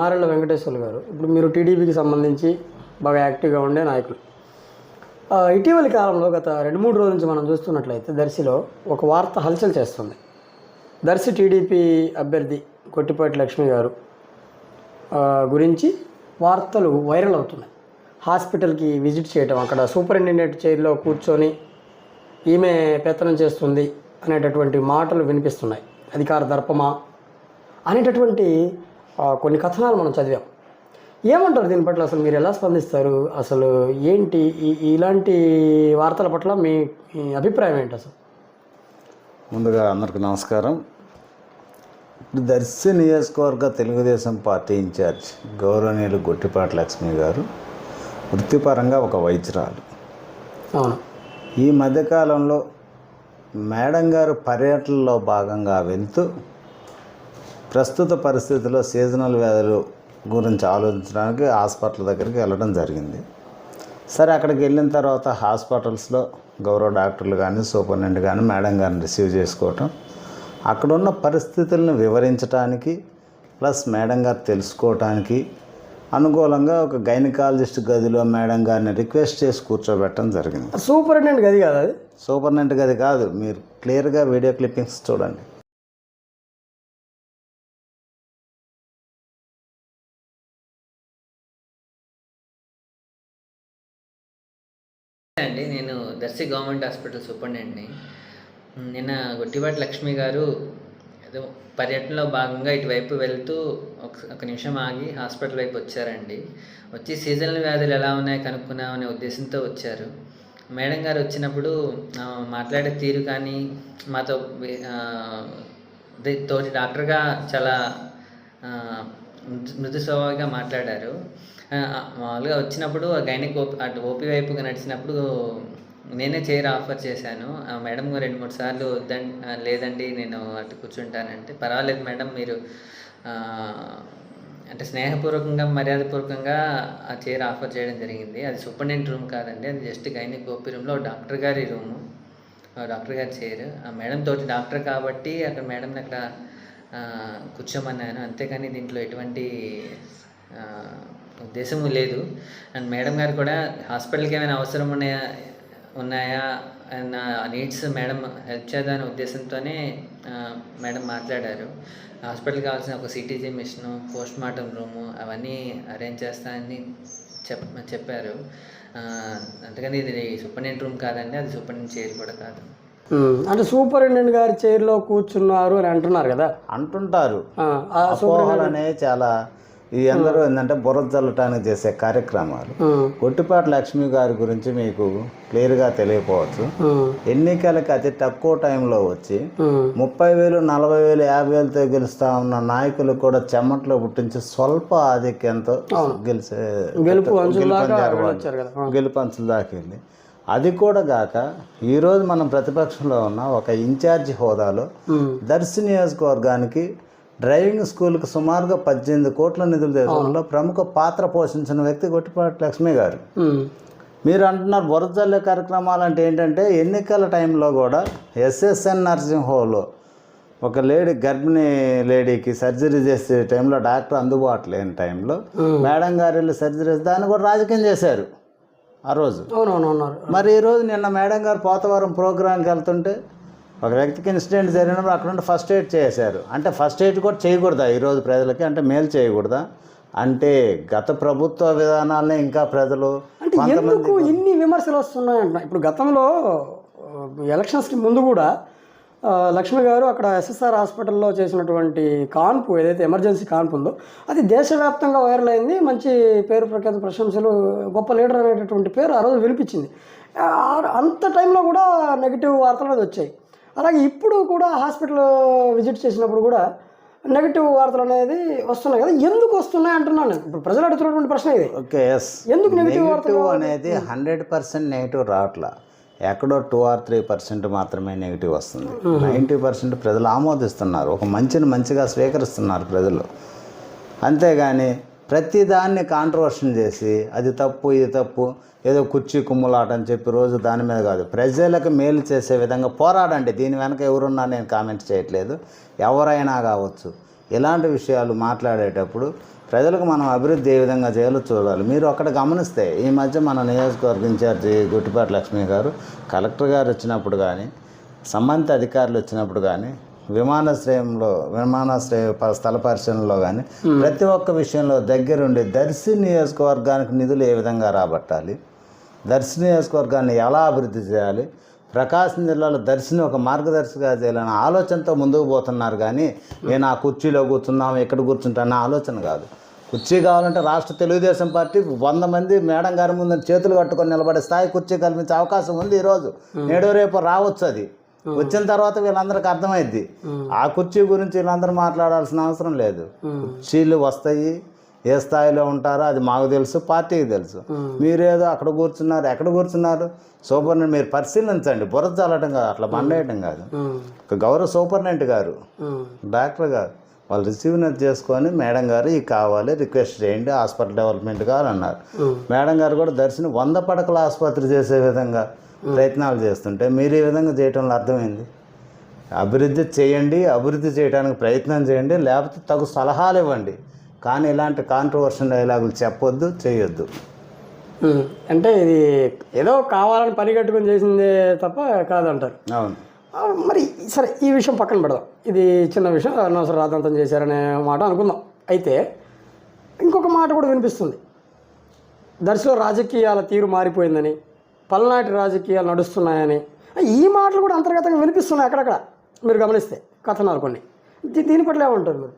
మారెళ్ళ వెంకటేశ్వర్లు గారు. ఇప్పుడు మీరు టీడీపీకి సంబంధించి బాగా యాక్టివ్గా ఉండే నాయకులు. ఇటీవలి కాలంలో గత రెండు మూడు రోజుల నుంచి మనం చూస్తున్నట్లయితే దర్శిలో ఒక వార్త హల్చల్ చేస్తుంది. దర్శి టీడీపీ అభ్యర్థి కొట్టిపాటి లక్ష్మి గారు గురించి వార్తలు వైరల్ అవుతున్నాయి. హాస్పిటల్కి విజిట్ చేయటం అక్కడ సూపరింటెండెంట్ చైర్లో కూర్చొని ఈమె పెత్తనం చేస్తుంది అనేటటువంటి మాటలు వినిపిస్తున్నాయి. అధికార దర్పమా అనేటటువంటి కొన్ని కథనాలు మనం చదివాం. ఏమంటారు దీని పట్ల అసలు మీరు ఎలా స్పందిస్తారు? అసలు ఏంటి ఇలాంటి వార్తల పట్ల మీ మీ అభిప్రాయం ఏంటి అసలు? ముందుగా అందరికి నమస్కారం. ఇప్పుడు దర్శి నియోజకవర్గ తెలుగుదేశం పార్టీ ఇన్ఛార్జ్ గౌరవనీయులు గొట్టిపాటి లక్ష్మి గారు వృత్తిపరంగా ఒక వైద్యురాలు. అవును. ఈ మధ్యకాలంలో మేడం గారు పర్యటనలో భాగంగా వెళ్తూ ప్రస్తుత పరిస్థితుల్లో సీజనల్ వ్యాధులు గురించి ఆలోచించడానికి హాస్పిటల్ దగ్గరికి వెళ్ళడం జరిగింది. సరే అక్కడికి వెళ్ళిన తర్వాత హాస్పిటల్స్లో గౌరవ డాక్టర్లు కానీ సూపరింటెండెంట్ కానీ మేడం గారిని రిసీవ్ చేసుకోవటం అక్కడున్న పరిస్థితులను వివరించడానికి ప్లస్ మేడం గారు తెలుసుకోవటానికి అనుకూలంగా ఒక గైనకాలజిస్ట్ గదిలో మేడం గారిని రిక్వెస్ట్ చేసి కూర్చోబెట్టడం జరిగింది. సూపరింటెండెంట్ గది కాదు అది? సూపరింటెండెంట్ గది కాదు. మీరు క్లియర్గా వీడియో క్లిప్పింగ్స్ చూడండి. దర్శి గవర్నమెంట్ హాస్పిటల్ సూపరింటెండెంట్ని. నిన్న గొట్టిపాటి లక్ష్మి గారు ఏదో పర్యటనలో భాగంగా ఇటువైపు వెళ్తూ ఒక ఒక నిమిషం ఆగి హాస్పిటల్ వైపు వచ్చారండి. వచ్చి సీజనల్ వ్యాధులు ఎలా ఉన్నాయో కనుక్కున్నామనే ఉద్దేశంతో వచ్చారు. మేడం గారు వచ్చినప్పుడు మాట్లాడే తీరు కానీ మాతో తోటి డాక్టర్గా చాలా మృదు- మృదు స్వభావిగా మాట్లాడారు. ఆ, మామూలుగా వచ్చినప్పుడు గైనిక్ ఓపి అటు ఓపీ వైపుగా నడిచినప్పుడు నేనే చైర్ ఆఫర్ చేశాను. ఆ మేడం రెండు మూడు సార్లు వద్దండి లేదండి నేను అటు కూర్చుంటానంటే. పర్వాలేదు మేడం మీరు అంటే స్నేహపూర్వకంగా మర్యాదపూర్వకంగా ఆ చైర్ ఆఫర్ చేయడం జరిగింది. అది సూపరింటెండెంట్ రూమ్ కాదండి అది జస్ట్ గైనిక్ ఓపీ రూమ్లో డాక్టర్ గారి రూము. డాక్టర్ గారి చైర్. ఆ మేడం తోటి డాక్టర్ కాబట్టి అక్కడ మేడంని అక్కడ కూర్చోమన్నాను. అంతేకాని దీంట్లో ఎటువంటి ఉద్దేశము లేదు. అండ్ మేడం గారు కూడా హాస్పిటల్కి ఏమైనా అవసరం ఉన్నాయా ఉన్నాయా నా నీడ్స్ మేడం హెల్ప్ చేద్దామనే ఉద్దేశంతోనే మేడం మాట్లాడారు. హాస్పిటల్కి కావాల్సిన ఒక CTG machine post mortem room అవన్నీ అరేంజ్ చేస్తానని చెప్ చెప్పారు. ఆ, అంతేకాని ఇది సూపరింటెండెంట్ రూమ్ కాదండి అది సూపరింటెండెంట్ చైర్ కూడా కాదు. అంటే సూపరింటెండెంట్ గారి చైర్లో కూర్చున్నారు అని అంటున్నారు కదా? అంటుంటారు. చాలా ఈ అందరూ ఏంటంటే బుర్ర చల్లటానికి చేసే కార్యక్రమాలు. ఉమ్, గొట్టిపాటి లక్ష్మి గారి గురించి మీకు క్లియర్గా తెలియకపోవచ్చు. ఎన్నికలకి అతి తక్కువ టైంలో వచ్చి ముప్పై వేలు నలభై వేలు యాభై వేలతో గెలుస్తా ఉన్న నాయకులు కూడా చెమట్లో పుట్టించి స్వల్ప ఆధిక్యంతో గెలిచే గెలుపు అంచుల దాకా వాళ్ళు. అది కూడా గాక ఈరోజు మనం ప్రతిపక్షంలో ఉన్న ఒక ఇన్ఛార్జి హోదాలో దర్శి నియోజకవర్గానికి డ్రైవింగ్ స్కూల్కి సుమారుగా పద్దెనిమిది కోట్ల నిధులు తెచ్చడంలో ప్రముఖ పాత్ర పోషించిన వ్యక్తి గొట్టిపాటి లక్ష్మి గారు. మీరు అంటున్నారు బురదల్లే కార్యక్రమాలు అంటే ఏంటంటే ఎన్నికల టైంలో కూడా ఎస్ఎస్ఎన్ నర్సింగ్ హోమ్లో ఒక లేడీ గర్భిణీ లేడీకి సర్జరీ చేసే టైంలో డాక్టర్ అందుబాటు లేని టైంలో మేడం గారు వెళ్ళి సర్జరీ దాన్ని కూడా రాజకీయం చేశారు ఆ రోజు. అవునవును ఉన్నారు మరి ఈరోజు నిన్న మేడం గారు పోతవరం ప్రోగ్రాంకి వెళ్తుంటే ఒక వ్యక్తికి ఇన్సిడెంట్ జరిగినప్పుడు అక్కడ నుండి ఫస్ట్ ఎయిడ్ చేశారు. అంటే ఫస్ట్ ఎయిడ్ కూడా చేయకూడదా ఈరోజు ప్రజలకి? అంటే మేలు చేయకూడదా? అంటే గత ప్రభుత్వ విధానాలనే ఇంకా ప్రజలు అంటే ఎందుకు ఇన్ని విమర్శలు వస్తున్నాయి అంటున్నా? ఇప్పుడు గతంలో ఎలక్షన్స్కి ముందు కూడా లక్ష్మి గారు అక్కడ ఎస్ఎస్ఆర్ హాస్పిటల్లో చేసినటువంటి కాన్పు ఏదైతే ఎమర్జెన్సీ కాన్పు ఉందో అది దేశవ్యాప్తంగా వైరల్ అయింది. మంచి పేరు ప్రఖ్యాత ప్రశంసలు గొప్ప లీడర్ అనేటటువంటి పేరు ఆ రోజు వినిపించింది. అంత టైంలో కూడా నెగిటివ్ వార్తలు అనేది వచ్చాయి. అలాగే ఇప్పుడు కూడా హాస్పిటల్ విజిట్ చేసినప్పుడు కూడా నెగిటివ్ వార్తలు అనేది వస్తున్నాయి కదా. ఎందుకు వస్తున్నాయి అంటున్నాను నేను. ఇప్పుడు ప్రజలు అడుగుతున్నటువంటి ప్రశ్న ఇది. ఓకే ఎస్ ఎందుకు నెగిటివ్ వార్తలు అనేది హండ్రెడ్ పర్సెంట్ నెగిటివ్ రావట్లా. ఎక్కడో టూ ఆర్ త్రీ పర్సెంట్ మాత్రమే నెగిటివ్ వస్తుంది. నైంటీ పర్సెంట్ ప్రజలు ఆమోదిస్తున్నారు. ఒక మంచిని మంచిగా స్వీకరిస్తున్నారు ప్రజలు. అంతేగాని ప్రతిదాన్ని కాంట్రవర్షన్ చేసి అది తప్పు ఇది తప్పు ఏదో కుర్చీ కుమ్ములాట అని చెప్పి రోజు దాని మీద కాదు. ప్రజలకు మేలు చేసే విధంగా పోరాడండి. దీని వెనక ఎవరున్నా నేను కామెంట్ చేయట్లేదు. ఎవరైనా కావచ్చు. ఇలాంటి విషయాలు మాట్లాడేటప్పుడు ప్రజలకు మనం అభివృద్ధి ఏ విధంగా చేయాలో చూడాలి. మీరు అక్కడ గమనిస్తే ఈ మధ్య మన నియోజకవర్గ ఇన్ఛార్జి గుట్టిపాటి లక్ష్మి గారు కలెక్టర్ గారు వచ్చినప్పుడు కానీ సంబంధిత అధికారులు వచ్చినప్పుడు కానీ విమానాశ్రయంలో విమానాశ్రయ స్థల పరిశీలనలో కానీ ప్రతి ఒక్క విషయంలో దగ్గరుండి దర్శి నియోజకవర్గానికి నిధులు ఏ విధంగా రాబట్టాలి? దర్శి నియోజకవర్గాన్ని ఎలా అభివృద్ధి చేయాలి? ప్రకాశం జిల్లాలో దర్శిని ఒక మార్గదర్శిగా చేయాలనే ఆలోచనతో ముందుకు పోతున్నారు కానీ నేను ఆ కుర్చీలో కూర్చుందాం ఎక్కడ కూర్చుంటాను ఆలోచన కాదు. కుర్చీ కావాలంటే రాష్ట్ర తెలుగుదేశం పార్టీ వంద మంది మేడం గారి ముందు చేతులు కట్టుకొని నిలబడే స్థాయి కుర్చీ కల్పించే అవకాశం ఉంది ఈరోజు. నేడు రేపు రావచ్చు అది. వచ్చిన తర్వాత వీళ్ళందరికీ అర్థమైద్ది. ఆ కుర్చీ గురించి వీళ్ళందరూ మాట్లాడాల్సిన అవసరం లేదు. కుర్చీలు వస్తాయి ఏ స్థాయిలో ఉంటారో అది మాకు తెలుసు పార్టీకి తెలుసు. మీరేదో అక్కడ కూర్చున్నారు ఎక్కడ కూర్చున్నారు సూపర్నెంట్ మీరు పరిశీలించండి. బురద చల్లటం కాదు అట్లా బండేయటం కాదు. గౌరవ సూపర్నెంట్ గారు డాక్టర్ గారు వాళ్ళు రిసీవ్నెస్ చేసుకొని మేడం గారు ఇవి కావాలి రిక్వెస్ట్ చేయండి హాస్పిటల్ డెవలప్మెంట్ కావాలన్నారు. మేడం గారు కూడా దర్శనం వంద పడకల ఆసుపత్రి చేసే విధంగా ప్రయత్నాలు చేస్తుంటే మీరు ఈ విధంగా చేయటంలో అర్థమైంది. అభివృద్ధి చేయండి అభివృద్ధి చేయడానికి ప్రయత్నం చేయండి లేకపోతే తగు సలహాలు ఇవ్వండి. కానీ ఇలాంటి కాంట్రవర్షన్ డైలాగులు చెప్పొద్దు చేయొద్దు. అంటే ఇది ఏదో కావాలని పని కట్టుకొని చేసిందే తప్ప కాదంటారు. అవును. మరి సరే ఈ విషయం పక్కన పెడదాం. ఇది చిన్న విషయం అనవసర రాతంతం చేశారనే మాట అనుకుందాం. అయితే ఇంకొక మాట కూడా వినిపిస్తుంది. దర్శిలో రాజకీయాల తీరు మారిపోయిందని పల్నాటి రాజకీయాలు నడుస్తున్నాయని. ఈ మాటలు కూడా అంతర్గతంగా వినిపిస్తున్నాయి అక్కడక్కడ. మీరు గమనిస్తే కథనాలు కొన్ని. దీని పట్ల ఏమంటారు మీరు?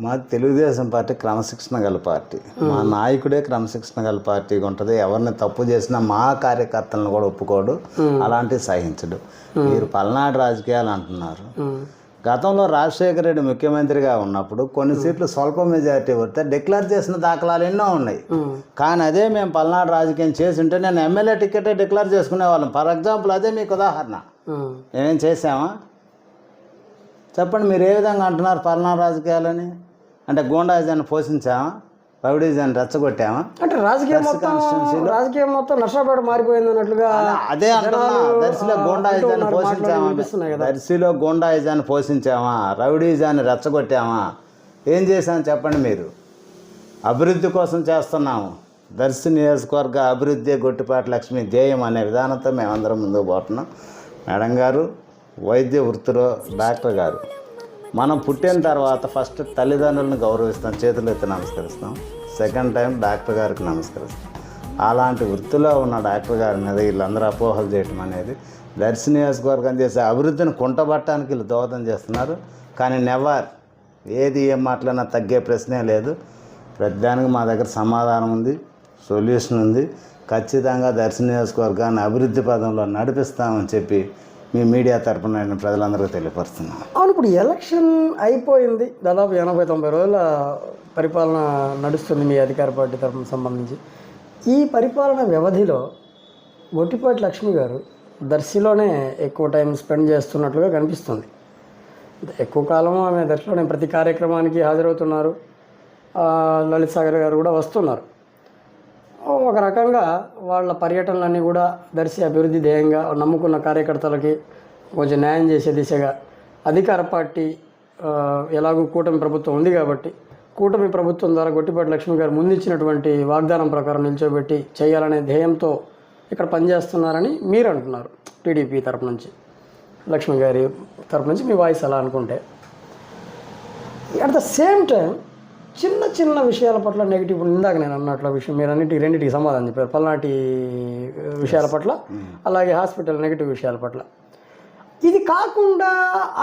మా తెలుగుదేశం పార్టీ క్రమశిక్షణ గల పార్టీ. మా నాయకుడే క్రమశిక్షణ గల పార్టీగా ఉంటుంది. ఎవరిని తప్పు చేసినా మా కార్యకర్తలను కూడా ఒప్పుకోడు. అలాంటివి సహించడు. మీరు పల్నాడు రాజకీయాలు అంటున్నారు. గతంలో రాజశేఖర రెడ్డి ముఖ్యమంత్రిగా ఉన్నప్పుడు కొన్ని సీట్లు స్వల్ప మెజారిటీ వస్తే డిక్లేర్ చేసిన దాఖలాలు ఎన్నో ఉన్నాయి. కానీ అదే మేము పల్నాడు రాజకీయం చేసి ఉంటే నేను ఎమ్మెల్యే టికెటే డిక్లేర్ చేసుకునే వాళ్ళం. ఫర్ ఎగ్జాంపుల్ అదే మీకు ఉదాహరణ. నేనేం చేసామా చెప్పండి మీరు ఏ విధంగా అంటున్నారు పల్నాడు రాజకీయాలని? అంటే గూండాయిజాన్ని పోషించామా? రౌడీజాన్ని రెచ్చగొట్టామా? అంటే రాజకీయం మొత్తం రాజకీయం మొత్తం నష్టపడి మారిపోయింది అన్నట్లుగా అదే అంటున్నా. దర్శిలో గూండాయిజాన్ని పోషించామా? దర్శిలో గూండాయిజాన్ని పోషించామా? రౌడీజాన్ని రెచ్చగొట్టామా? ఏం చేశాం చెప్పండి మీరు? అభివృద్ధి కోసం చేస్తున్నాము. దర్శి నియోజకవర్గ అభివృద్ధి గొట్టిపాటి లక్ష్మి ధ్యేయం అనే విధానంతో మేమందరం ముందుకు పోతున్నాం. మేడం గారు వైద్య వృత్తిలో డాక్టర్ గారు. మనం పుట్టిన తర్వాత ఫస్ట్ తల్లిదండ్రులను గౌరవిస్తాం చేతులు ఎత్తి నమస్కరిస్తాం. సెకండ్ టైం డాక్టర్ గారికి నమస్కరిస్తాం. అలాంటి వృత్తిలో ఉన్న డాక్టర్ గారి మీద వీళ్ళందరూ అపోహలు చేయటం అనేది దర్శి నియోజకవర్గం చేసే అభివృద్ధిని కుంటబట్టడానికి వీళ్ళు దోహదం చేస్తున్నారు. కానీ నెవర్ ఏది ఏం మాట్లాడినా తగ్గే ప్రశ్నే లేదు. ప్రతిదానికి మా దగ్గర సమాధానం ఉంది సొల్యూషన్ ఉంది. ఖచ్చితంగా దర్శన నియోజకవర్గాన్ని అభివృద్ధి పదంలో నడిపిస్తామని చెప్పి మీ మీడియా తరపున నేను ప్రజలందరికీ తెలియపరుస్తున్నాను. అవును ఇప్పుడు ఎలక్షన్ అయిపోయింది. దాదాపు ఎనభై తొంభై రోజుల పరిపాలన నడుస్తుంది మీ అధికార పార్టీ తరపున సంబంధించి. ఈ పరిపాలన వ్యవధిలో గొట్టిపాటి లక్ష్మి గారు దర్శిలోనే ఎక్కువ టైం స్పెండ్ చేస్తున్నట్లుగా కనిపిస్తుంది. ఎక్కువ కాలం ఆమె దర్శిలోనే ప్రతి కార్యక్రమానికి హాజరవుతున్నారు. లలిత్ సాగర్ గారు కూడా వస్తున్నారు. ఒక రకంగా వాళ్ళ పర్యటనలన్నీ కూడా దర్శి అభివృద్ధి ధ్యేయంగా నమ్ముకున్న కార్యకర్తలకి కొంచెం న్యాయం చేసే దిశగా అధికార పార్టీ ఎలాగూ కూటమి ప్రభుత్వం ఉంది కాబట్టి కూటమి ప్రభుత్వం ద్వారా గొట్టిపాటి లక్ష్మి గారు ముందిచ్చినటువంటి వాగ్దానం ప్రకారం నిల్చోబెట్టి చేయాలనే ధ్యేయంతో ఇక్కడ పనిచేస్తున్నారని మీరు అంటున్నారు టీడీపీ తరపు నుంచి. లక్ష్మి గారి తరపు నుంచి మీ వాయిస్ అలా అనుకుంటే. అట్ ద సేమ్ టైం చిన్న చిన్న విషయాల పట్ల నెగిటివ్ ఇందాక నేను అన్నట్ల విషయం మీరు అన్నిటికి రెండింటికి సమాధానం చెప్పారు. పల్నాటి విషయాల పట్ల అలాగే హాస్పిటల్ నెగిటివ్ విషయాల పట్ల. ఇది కాకుండా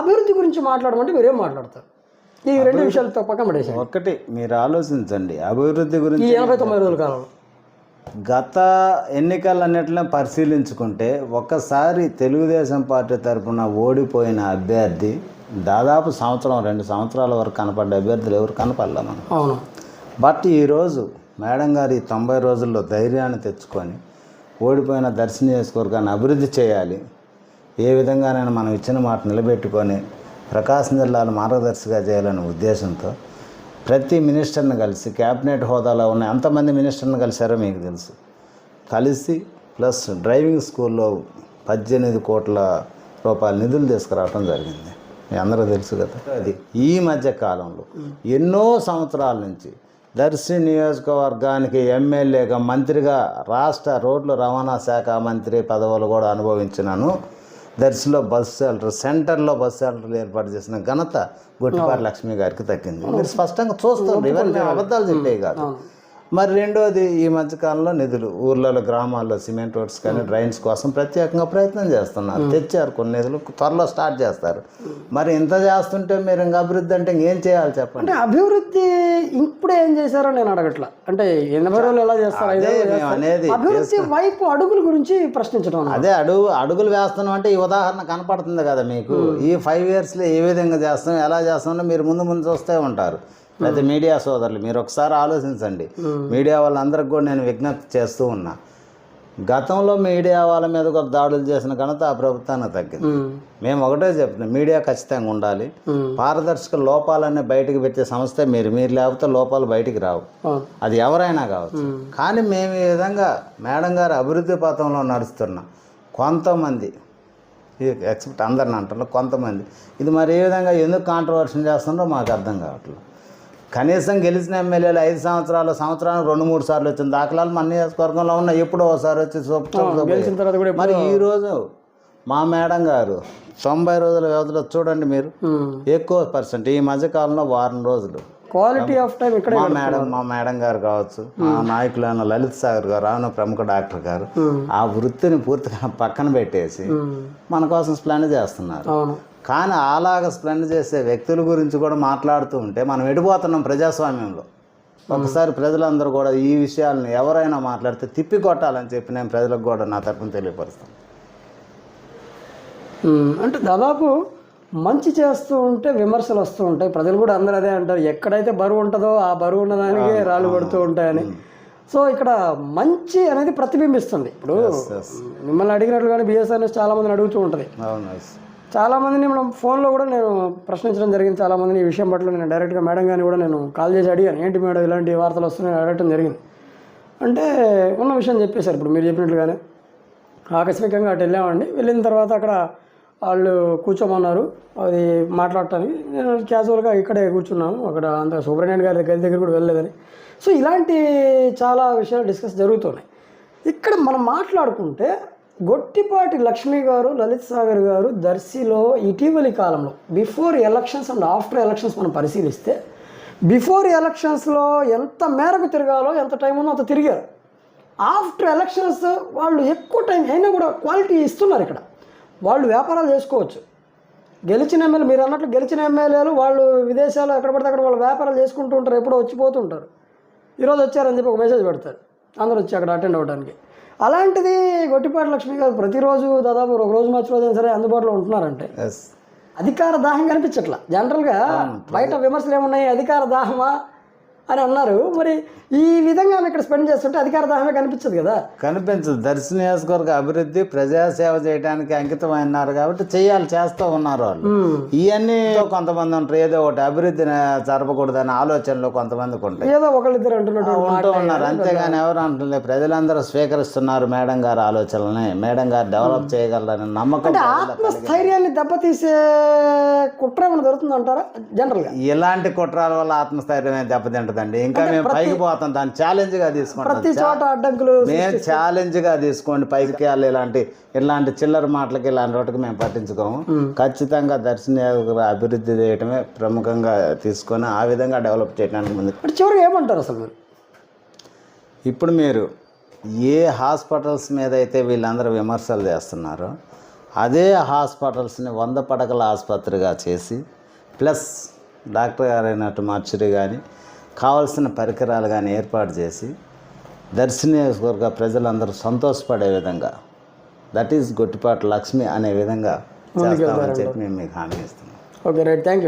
అభివృద్ధి గురించి మాట్లాడమంటే మీరేం మాట్లాడతారు? ఈ రెండు విషయాలతో పక్కన పడేసాను ఒక్కటి మీరు ఆలోచించండి. అభివృద్ధి గురించి ఎనభై తొంభై రోజుల కాలంలో గత ఎన్నికలన్నిటిని పరిశీలించుకుంటే ఒక్కసారి తెలుగుదేశం పార్టీ తరఫున ఓడిపోయిన అభ్యర్థి దాదాపు సంవత్సరం రెండు సంవత్సరాల వరకు కనపడ్డ అభ్యర్థులు ఎవరు కనపడలే మనం? అవును. బట్ ఈరోజు మేడం గారు ఈ తొంభై రోజుల్లో ధైర్యాన్ని తెచ్చుకొని ఓడిపోయిన దర్శన నియోజకవర్గాన్ని అభివృద్ధి చేయాలి ఏ విధంగానైనా మనం ఇచ్చిన మాట నిలబెట్టుకొని ప్రకాశం జిల్లాను మార్గదర్శిగా చేయాలనే ఉద్దేశంతో ప్రతి మినిస్టర్ని కలిసి క్యాబినెట్ హోదాలో ఉన్న ఎంతమంది మినిస్టర్ని కలిశారో మీకు తెలుసు. కలిసి ప్లస్ డ్రైవింగ్ స్కూల్లో పద్దెనిమిది కోట్ల రూపాయల నిధులు తీసుకురావడం జరిగింది. మీ అందరూ తెలుసు కదా. అది ఈ మధ్య కాలంలో ఎన్నో సంవత్సరాల నుంచి దర్శి నియోజకవర్గానికి ఎమ్మెల్యేగా మంత్రిగా రాష్ట్ర రోడ్లు రవాణా శాఖ మంత్రి పదవులు కూడా అనుభవించినాను. దర్శిలో బస్ షెల్టర్ సెంటర్లో బస్ షెల్టర్లు ఏర్పాటు చేసిన ఘనత గొట్టిపాటి లక్ష్మి గారికి దక్కింది మీరు స్పష్టంగా చూస్తారు ఇవన్నీ అబద్ధాలు చెప్పేవి కాదు. మరి రెండోది ఈ మధ్యకాలంలో నిధులు. ఊర్లలో గ్రామాల్లో సిమెంట్ రోడ్స్ కానీ డ్రైన్స్ కోసం ప్రత్యేకంగా ప్రయత్నం చేస్తున్నారు. తెచ్చారు కొన్ని నిధులు త్వరలో స్టార్ట్ చేస్తారు. మరి ఇంత చేస్తుంటే మీరు ఇంకా అభివృద్ధి అంటే ఇంకేం చేయాలి చెప్పండి? అంటే అభివృద్ధి ఇప్పుడే ఏం చేశారో నేను అడగట్లా. అంటే ఎనభై రోజులు ఎలా చేస్తారు. అనేది అభివృద్ధి వైపు అడుగుల గురించి ప్రశ్నించడం. అదే అడుగు అడుగులు వేస్తున్నాం అంటే ఈ ఉదాహరణ కనపడుతుంది కదా మీకు. ఈ ఫైవ్ ఇయర్స్లో ఏ విధంగా చేస్తాం ఎలా చేస్తామో మీరు ముందు ముందు చూస్తూ ఉంటారు. అయితే మీడియా సోదరులు మీరు ఒకసారి ఆలోచించండి. మీడియా వాళ్ళందరికి కూడా నేను విజ్ఞప్తి చేస్తూ ఉన్నా. గతంలో మీడియా వాళ్ళ మీద కూడా దాడులు చేసిన ఘనత ఆ ప్రభుత్వానికి తగ్గింది. మేము. ఒకటే చెప్తున్నాం మీడియా ఖచ్చితంగా ఉండాలి. పారదర్శక లోపాలన్నీ బయటికి పెట్టే సంస్థ మీరు మీరు లేకపోతే లోపాలు బయటికి రావు. అది ఎవరైనా కావచ్చు. కానీ మేము ఈ విధంగా మేడం గారు అభివృద్ధి పథంలో నడుస్తున్నాం కొంతమంది ఇది ఎక్సెప్ట్ అందరిని అంటున్నారు కొంతమంది. ఇది మరి ఏ విధంగా ఎందుకు కాంట్రవర్షన్ చేస్తున్నారో మాకు అర్థం కావట్లేదు. కనీసం గెలిచిన ఎమ్మెల్యేలు ఐదు సంవత్సరాలు సంవత్సరానికి రెండు మూడు సార్లు వచ్చిన దాఖలాలు మన నియోజకవర్గంలో ఉన్నాయి. ఎప్పుడో ఒకసారి వచ్చి గెలిచిన తర్వాత కూడా మరి ఈరోజు మా మేడం గారు తొంభై రోజుల వ్యవధిలో చూడండి మీరు. ఎక్కువ పర్సెంట్ ఈ మధ్యకాలంలో వారం రోజులు. క్వాలిటీ ఆఫ్ టైం ఇక్కడ మా మేడం మా మేడం గారు కావచ్చు మా నాయకులైన లలిత్ సాగర్ గారు రాను ప్రముఖ డాక్టర్ గారు ఆ. వృత్తిని పూర్తిగా పక్కన పెట్టేసి మన కోసం స్ప్లెండ్ చేస్తున్నారు. కానీ అలాగ స్ప్లెండ్ చేసే వ్యక్తుల గురించి కూడా మాట్లాడుతూ ఉంటే మనం ఎడిపోతున్నాం ప్రజాస్వామ్యంలో. ఒకసారి ప్రజలందరూ కూడా ఈ విషయాలను ఎవరైనా మాట్లాడితే తిప్పి కొట్టాలని చెప్పి నేను ప్రజలకు కూడా నా తరపున తెలియపరుస్తాను. అంటే దాదాపు మంచి చేస్తూ ఉంటే విమర్శలు వస్తూ ఉంటాయి. ప్రజలు కూడా అందరూ అదే అంటారు. ఎక్కడైతే బరువు ఉంటుందో ఆ బరువు ఉన్నదానికి రాళ్ళు పడుతూ ఉంటాయని. సో ఇక్కడ మంచి అనేది ప్రతిబింబిస్తుంది. ఇప్పుడు. మిమ్మల్ని అడిగినట్లుగానే బిఎస్ఎన్ఎస్ చాలా మందిని అడుగుతూ ఉంటుంది. చాలామందిని మనం ఫోన్లో కూడా నేను ప్రశ్నించడం జరిగింది. చాలా మందిని ఈ విషయం పట్ల నేను డైరెక్ట్గా మేడం గారిని కూడా నేను కాల్ చేసి అడిగాను. ఏంటి మేడం ఇలాంటి వార్తలు వస్తున్నాయని అడగటం జరిగింది. అంటే ఉన్న విషయం చెప్పేశారు ఇప్పుడు మీరు చెప్పినట్లుగానే. ఆకస్మికంగా అటు వెళ్ళామండి. వెళ్ళిన తర్వాత అక్కడ వాళ్ళు కూర్చోమన్నారు. అది మాట్లాడటానికి నేను క్యాజువల్గా ఇక్కడే కూర్చున్నాను అక్కడ అంత సూపరింటెండెంట్ గారి దగ్గర దగ్గర కూడా వెళ్ళలేదని. సో ఇలాంటి చాలా విషయాలు డిస్కస్ జరుగుతున్నాయి. ఇక్కడ మనం మాట్లాడుకుంటే గొట్టిపాటి లక్ష్మి గారు లలిత్ సాగర్ గారు దర్శిలో ఇటీవలి కాలంలో before elections and after elections మనం పరిశీలిస్తే బిఫోర్ ఎలక్షన్స్లో ఎంత మేరకు తిరగాలో ఎంత టైం ఉందో అంత తిరిగారు. ఆఫ్టర్ ఎలక్షన్స్ వాళ్ళు ఎక్కువ టైం అయినా కూడా క్వాలిటీ ఇస్తున్నారు ఇక్కడ. వాళ్ళు వ్యాపారాలు చేసుకోవచ్చు. గెలిచిన ఎమ్మెల్యే మీరు అన్నట్లు గెలిచిన ఎమ్మెల్యేలు వాళ్ళు విదేశాలు ఎక్కడ పడితే అక్కడ వాళ్ళు వ్యాపారాలు చేసుకుంటూ ఉంటారు ఎప్పుడో వచ్చిపోతుంటారు ఈరోజు వచ్చారని చెప్పి ఒక మెసేజ్ పెడతారు. అందరూ వచ్చి అక్కడ అటెండ్ అవ్వడానికి అలాంటిది గొట్టిపాటి లక్ష్మి గారు ప్రతిరోజు దాదాపు ఒక రోజు మార్చి రోజైనా సరే అందుబాటులో ఉంటున్నారంటే. ఎస్ అధికార దాహం కనిపించట్లా. జనరల్గా బయట విమర్శలు ఏమున్నాయి? అధికార దాహమా? అని అన్నారు. మరి ఈ విధంగా ఆమె ఇక్కడ స్పెండ్ చేస్తుంటే అధికార దాహమే కనిపించదు కదా? కనిపించదు. దర్శి నియోజకవర్గ అభివృద్ధి ప్రజాసేవ చేయడానికి అంకితమైనారు కాబట్టి చేయాలి చేస్తూ ఉన్నారు వాళ్ళు. ఇవన్నీ కొంతమంది ఉంటారు. ఏదో ఒకటి అభివృద్ధిని జరపకూడదనే ఆలోచనలు కొంతమందికి ఉంటాయి. ఏదో ఒకళ్ళిద్దరు అంటున్నట్టు ఉంటూ ఉన్నారు. అంతేగాని ఎవరు అంటలే ప్రజలందరూ స్వీకరిస్తున్నారు మేడం గారి ఆలోచనలని. మేడం గారు డెవలప్ చేయగలరని నమ్మకం ఆత్మస్థైర్యాన్ని దెబ్బతీసే కుట్ర ఏమైనా జరుగుతుంది అంటారా జనరల్గా. ఇలాంటి కుట్రాల వల్ల ఆత్మస్థైర్యమే దెబ్బతింటదండి ఇంకా మేము పైకి పోతాం. దాన్ని ఛాలెంజ్గా తీసుకుంటాం. ప్రతి చోట అడ్డంకులు మేము ఛాలెంజ్గా తీసుకోండి పైకి వెళ్ళాలి ఇలాంటి ఇలాంటి చిల్లర మాటలకి ఇలాంటి వాటికి మేము పట్టించుకోము. ఖచ్చితంగా దర్శన అభివృద్ధి చేయటమే ప్రముఖంగా తీసుకొని ఆ విధంగా డెవలప్ చేయడానికి ముందు అంటే చివరికి ఏమంటారు అసలు మీరు? ఇప్పుడు మీరు ఏ హాస్పిటల్స్ మీద అయితే వీళ్ళందరూ విమర్శలు చేస్తున్నారో అదే హాస్పిటల్స్ని వంద పడకల ఆసుపత్రిగా చేసి ప్లస్ డాక్టర్ గారైనట్టు మార్చురి కానీ కావాల్సిన పరికరాలు కానీ ఏర్పాటు చేసి దర్శనీయవర్గ ప్రజలందరూ సంతోషపడే విధంగా దట్ ఈస్ గొట్టిపాటి లక్ష్మి అనే విధంగా చేస్తామని చెప్పి మేము మీకు హామీ ఇస్తున్నాం. Okay right thank you